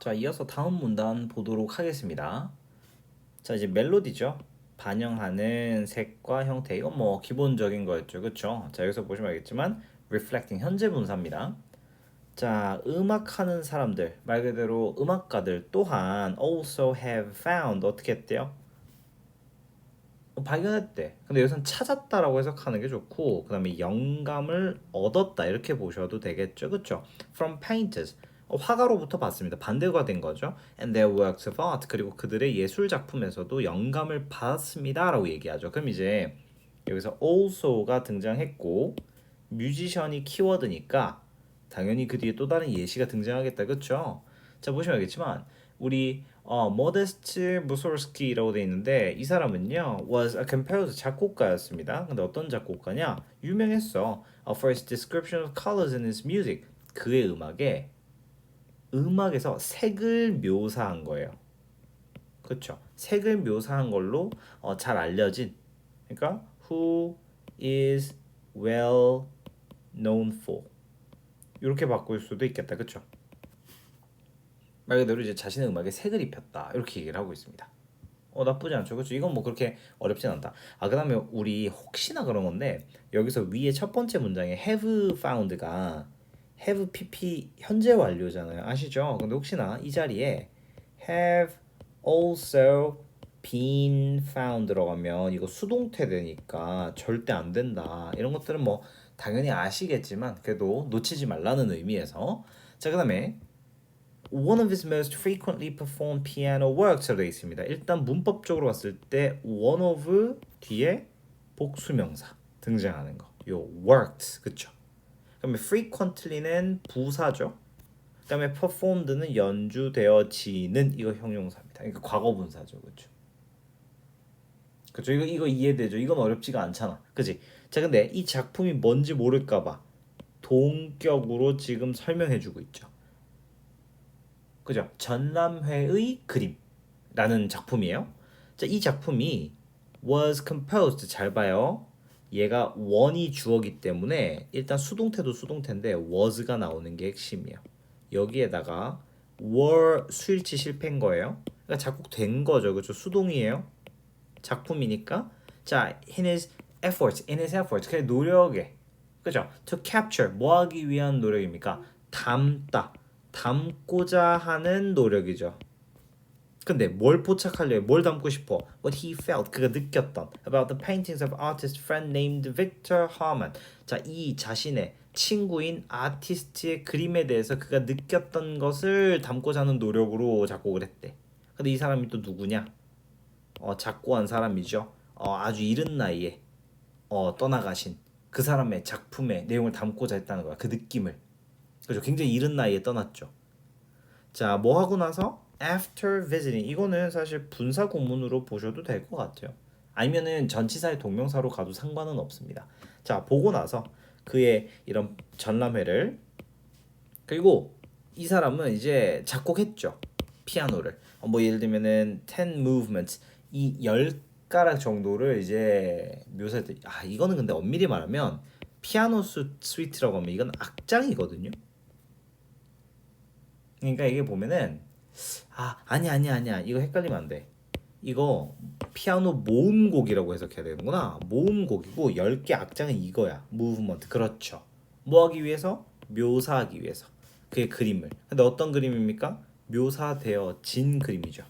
자, 이어서 다음 문단 보도록 하겠습니다. 자, 이제 멜로디죠. 반영하는 색과 형태. 이건 뭐 기본적인 거였죠. 그렇죠? 자, 여기서 보시면 알겠지만 reflecting 현재 분사입니다. 자, 음악하는 사람들, 말 그대로 음악가들 또한 also have found 어떻게 했대요? 어, 발견했대. 근데 여기서는 찾았다라고 해석하는 게 좋고, 그 다음에 영감을 얻었다 이렇게 보셔도 되겠죠, 그렇죠? From painters 어, 화가로부터 받습니다. 반대가 된 거죠. And their works of art 그리고 그들의 예술 작품에서도 영감을 받았습니다라고 얘기하죠. 그럼 이제 여기서 also가 등장했고 뮤지션이 키워드니까 당연히 그 뒤에 또 다른 예시가 등장하겠다, 그렇죠? 자 보시면 알겠지만 우리 어, 모데스트 무솔스키라고 돼 있는데 이 사람은요 was a composer 작곡가였습니다. 근데 어떤 작곡가냐? 유명했어. For his description of colors in his music. 그의 음악에 음악에서 색을 묘사한 거예요. 그렇죠? 색을 묘사한 걸로 어, 잘 알려진. 그러니까 who is well known for. 이렇게 바꿀 수도 있겠다. 그렇죠? 말 그대로 이제 자신의 음악에 색을 입혔다 이렇게 얘기를 하고 있습니다. 어 나쁘지 않죠, 그렇죠? 이건 뭐 그렇게 어렵진 않다. 아 그다음에 우리 혹시나 그런 건데 여기서 위에 첫 번째 문장에 have found가 have pp 현재 완료잖아요, 아시죠? 근데 혹시나 이 자리에 have also been found 들어가면 이거 수동태 되니까 절대 안 된다. 이런 것들은 뭐 당연히 아시겠지만 그래도 놓치지 말라는 의미에서 자 그다음에 one of his most frequently performed piano works로 되어 있습니다. 일단 문법적으로 봤을 때 one of 뒤에 복수명사 등장하는 거. 요 worked 그쵸? 그다음에 frequently는 부사죠. 그다음에 performed는 연주되어지는 이거 형용사입니다. 그러니까 과거 분사죠, 그렇죠? 그렇죠. 이거 이거 이해되죠? 이건 어렵지가 않잖아, 그지? 자, 근데 이 작품이 뭔지 모를까봐 동격으로 지금 설명해주고 있죠. 그죠? 전람회의 그림라는 작품이에요. 자, 이 작품이 was composed 잘 봐요. 얘가 원이 주어기 때문에 일단 수동태도 수동태인데 was가 나오는 게 핵심이에요. 여기에다가 were 수일치 실패인 거예요. 그러니까 작곡된 거죠. 그죠? 수동이에요. 작품이니까 자, in his efforts, in his efforts 그 노력에 그죠? to capture 뭐 하기 위한 노력입니까? 담다. 담고자 하는 노력이죠. 근데 뭘 포착하려 뭘 담고 싶어? What he felt 그가 느꼈던 about the paintings of artist friend named Victor Harman. 자, 이 자신의 친구인 아티스트의 그림에 대해서 그가 느꼈던 것을 담고자 하는 노력으로 작곡을 했대. 근데 이 사람이 또 누구냐? 어, 작고한 사람이죠. 어, 아주 이른 나이에 어, 떠나가신 그 사람의 작품의 내용을 담고자 했다는 거야. 그 느낌을. 그죠? 굉장히 이른 나이에 떠났죠. 자, 뭐 하고 나서 after visiting 이거는 사실 분사 구문으로 보셔도 될 것 같아요. 아니면은 전치사의 동명사로 가도 상관은 없습니다. 자, 보고 나서 그의 이런 전람회를 그리고 이 사람은 이제 작곡했죠. 피아노를. 어, 뭐 예를 들면은 10 movements 이 10가락 정도를 이제 묘사했 아, 이거는 근데 엄밀히 말하면 피아노 수, 스위트라고 하면 이건 악장이거든요. 그러니까 이게 보면은 아 아니 아니 아니야 이거 헷갈리면 안 돼. 이거 피아노 모음곡이라고 해석해야 되는구나. 모음곡이고 10개 악장은 이거야. 무브먼트. 그렇죠. 뭐 하기 위해서? 묘사하기 위해서. 그의 그림을. 근데 어떤 그림입니까? 묘사되어진 그림이죠.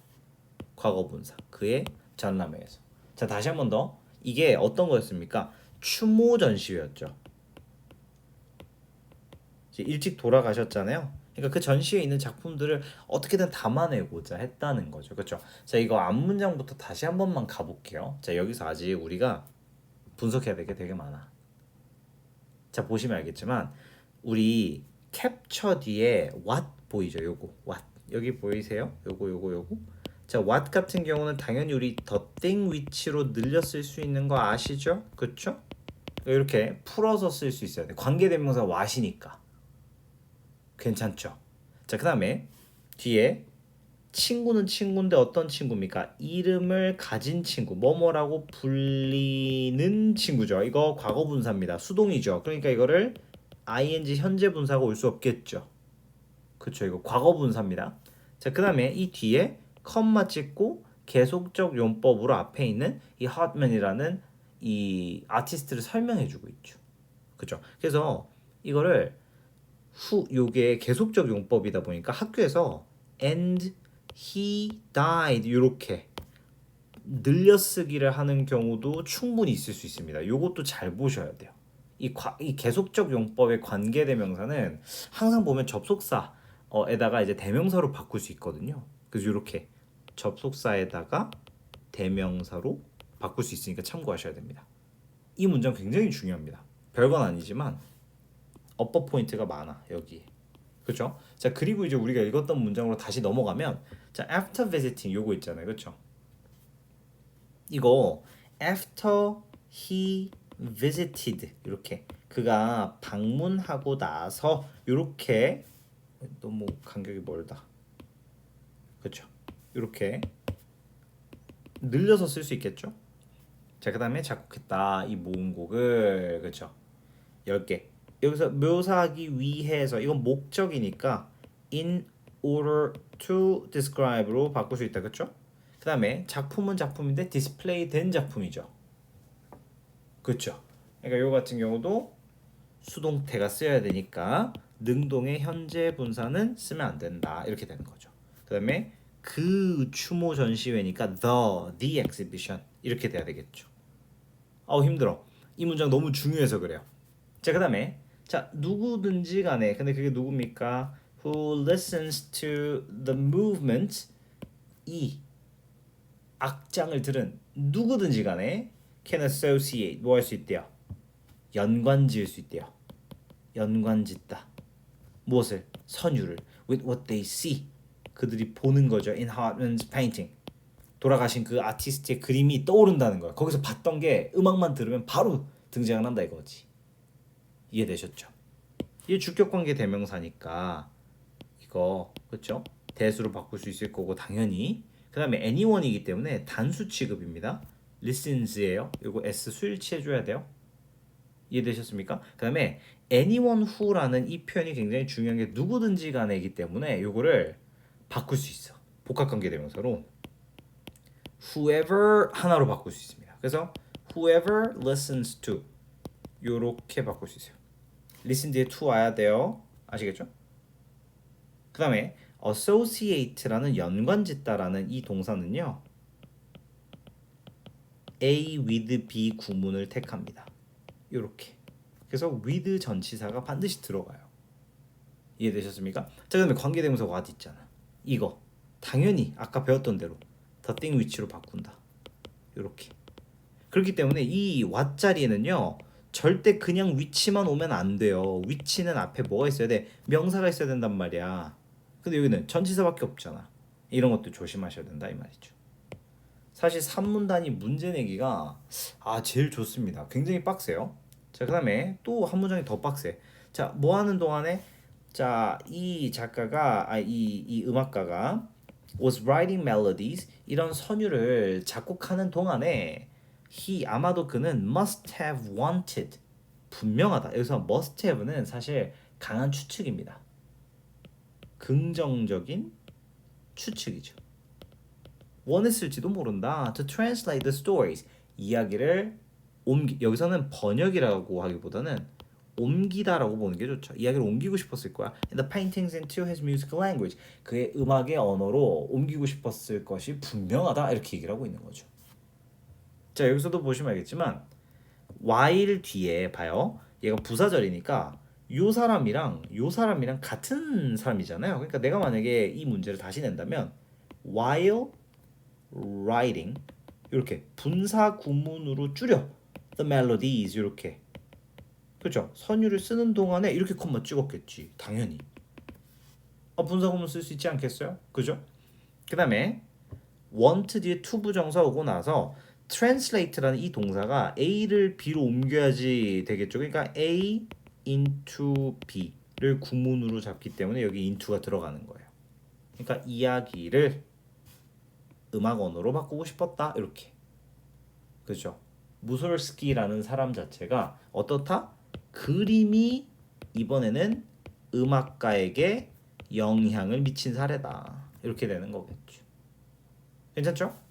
과거 분사. 그의 전람회에서. 자, 다시 한 번 더. 이게 어떤 거였습니까? 추모 전시회였죠. 일찍 돌아가셨잖아요. 그러니까 그 전시에 있는 작품들을 어떻게든 담아내고자 했다는 거죠. 그렇죠? 자, 이거 앞 문장부터 다시 한 번만 가 볼게요. 자, 여기서 아직 우리가 분석해야 될 게 되게 많아. 자, 보시면 알겠지만 우리 캡처 뒤에 what 보이죠? 요거 what 여기 보이세요? 요거 요거 요거. 자, what 같은 경우는 당연히 우리 the thing which로 늘려 쓸 수 있는 거 아시죠? 그렇죠? 이렇게 풀어서 쓸 수 있어야 돼. 관계대명사 what이니까. 괜찮죠? 자, 그 다음에 뒤에 친구는 친구인데 어떤 친구입니까? 이름을 가진 친구, 뭐뭐라고 불리는 친구죠. 이거 과거 분사입니다. 수동이죠. 그러니까 이거를 ing 현재 분사가 올 수 없겠죠. 그렇죠. 이거 과거 분사입니다. 자, 그 다음에 이 뒤에 컴마 찍고 계속적 용법으로 앞에 있는 이 핫맨이라는 이 아티스트를 설명해 주고 있죠. 그죠? 그래서 이거를 후 요게 계속적 용법이다 보니까 학교에서 and he died 이렇게 늘려쓰기를 하는 경우도 충분히 있을 수 있습니다. 요것도 잘 보셔야 돼요. 이, 과, 이 계속적 용법의 관계대명사는 항상 보면 접속사에다가 이제 대명사로 바꿀 수 있거든요. 그래서 이렇게 접속사에다가 대명사로 바꿀 수 있으니까 참고하셔야 됩니다. 이 문장 굉장히 중요합니다. 별건 아니지만 업버 포인트가 많아 여기. 그렇죠? 자 그리고 이제 우리가 읽었던 문장으로 다시 넘어가면 자 after visiting 요거 있잖아요, 그렇죠? 이거 after he visited 이렇게 그가 방문하고 나서 이렇게 너무 간격이 멀다. 그렇죠? 이렇게 늘려서 쓸 수 있겠죠? 자, 그 다음에 작곡했다 이 모음곡을 그렇죠? 10개. 여기서 묘사하기 위해서 이건 목적이니까 in order to describe로 바꿀 수 있다. 그렇죠? 그다음에 작품은 작품인데 디스플레이 된 작품이죠. 그렇죠? 그러니까 요 같은 경우도 수동태가 쓰여야 되니까 능동의 현재 분사는 쓰면 안 된다. 이렇게 되는 거죠. 그 다음에 그 추모 전시회니까 the the exhibition 이렇게 돼야 되겠죠. 아우 힘들어. 이 문장 너무 중요해서 그래요. 자 그 다음에 자 누구든지 간에 근데 그게 누굽니까? Who listens to the movement 이 악장을 들은 누구든지 간에 can associate 뭐 할 수 있대요? 연관 지을 수 있대요. 연관 짓다. 무엇을? 선율을 with what they see 그들이 보는 거죠. In Hartman's painting. 돌아가신 그 아티스트의 그림이 떠오른다는 거야. 거기서 봤던 게 음악만 들으면 바로 등장을 한다 이거지. 이해되셨죠? 이게 주격 관계 대명사니까 이거 그렇죠? 대수로 바꿀 수 있을 거고 당연히 그 다음에 anyone이기 때문에 단수 취급입니다. listens예요. 이거 s 수일치해 줘야 돼요. 이해되셨습니까? 그 다음에 anyone who라는 이 표현이 굉장히 중요한 게 누구든지 간에이기 때문에 요거를 바꿀 수 있어. 복합관계 대명사로 whoever 하나로 바꿀 수 있습니다. 그래서 whoever listens to 요렇게 바꿀 수 있어요. listen 뒤에 to 와야 돼요. 아시겠죠? 그 다음에 associate라는 연관 짓다라는 이 동사는요. A with B 구문을 택합니다. 요렇게. 그래서 with 전치사가 반드시 들어가요. 이해되셨습니까? 자, 그다음에 관계대명사 what 있잖아. 이거 당연히 아까 배웠던 대로 the thing 위치로 바꾼다. 요렇게. 그렇기 때문에 이 what 자리에는요. 절대 그냥 위치만 오면 안 돼요. 위치는 앞에 뭐가 있어야 돼? 명사가 있어야 된단 말이야. 근데 여기는 전치사밖에 없잖아. 이런 것도 조심하셔야 된다 이 말이죠. 사실 산문단위 문제 내기가 아 제일 좋습니다. 굉장히 빡세요. 자 그다음에 또 한 문장이 더 빡세. 자 뭐 하는 동안에 자 이 작가가 아이 이 음악가가 was writing melodies 이런 선율을 작곡하는 동안에 he 아마도 그는 must have wanted 분명하다. 여기서 must have는 사실 강한 추측입니다. 긍정적인 추측이죠. 원했을지도 모른다. To translate the stories 이야기를 옮기 여기서는 번역이라고 하기보다는 옮기다라고 보는 게 좋죠. 이야기를 옮기고 싶었을 거야. The paintings into his musical language 그의 음악의 언어로 옮기고 싶었을 것이 분명하다 이렇게 얘기를 하고 있는 거죠. 자 여기서도 보시면 알겠지만 while 뒤에 봐요. 얘가 부사절이니까 요 사람이랑 요 사람이랑 같은 사람이잖아요. 그러니까 내가 만약에 이 문제를 다시 낸다면 while writing 이렇게 분사 구문으로 줄여 the melodies 이렇게 그렇죠? 선율을 쓰는 동안에 이렇게 콤마 찍었겠지 당연히 어, 분사 구문 쓸 수 있지 않겠어요? 그죠? 그 다음에 want 뒤에 to 부정사 오고 나서 translate라는 이 동사가 A를 B로 옮겨야지 되겠죠. 그러니까 A into B를 구문으로 잡기 때문에 여기 into가 들어가는 거예요. 그러니까 이야기를 음악 언어로 바꾸고 싶었다 이렇게 그죠? 무솔스키라는 사람 자체가 어떻다? 그림이 이번에는 음악가에게 영향을 미친 사례다 이렇게 되는 거겠죠. 괜찮죠?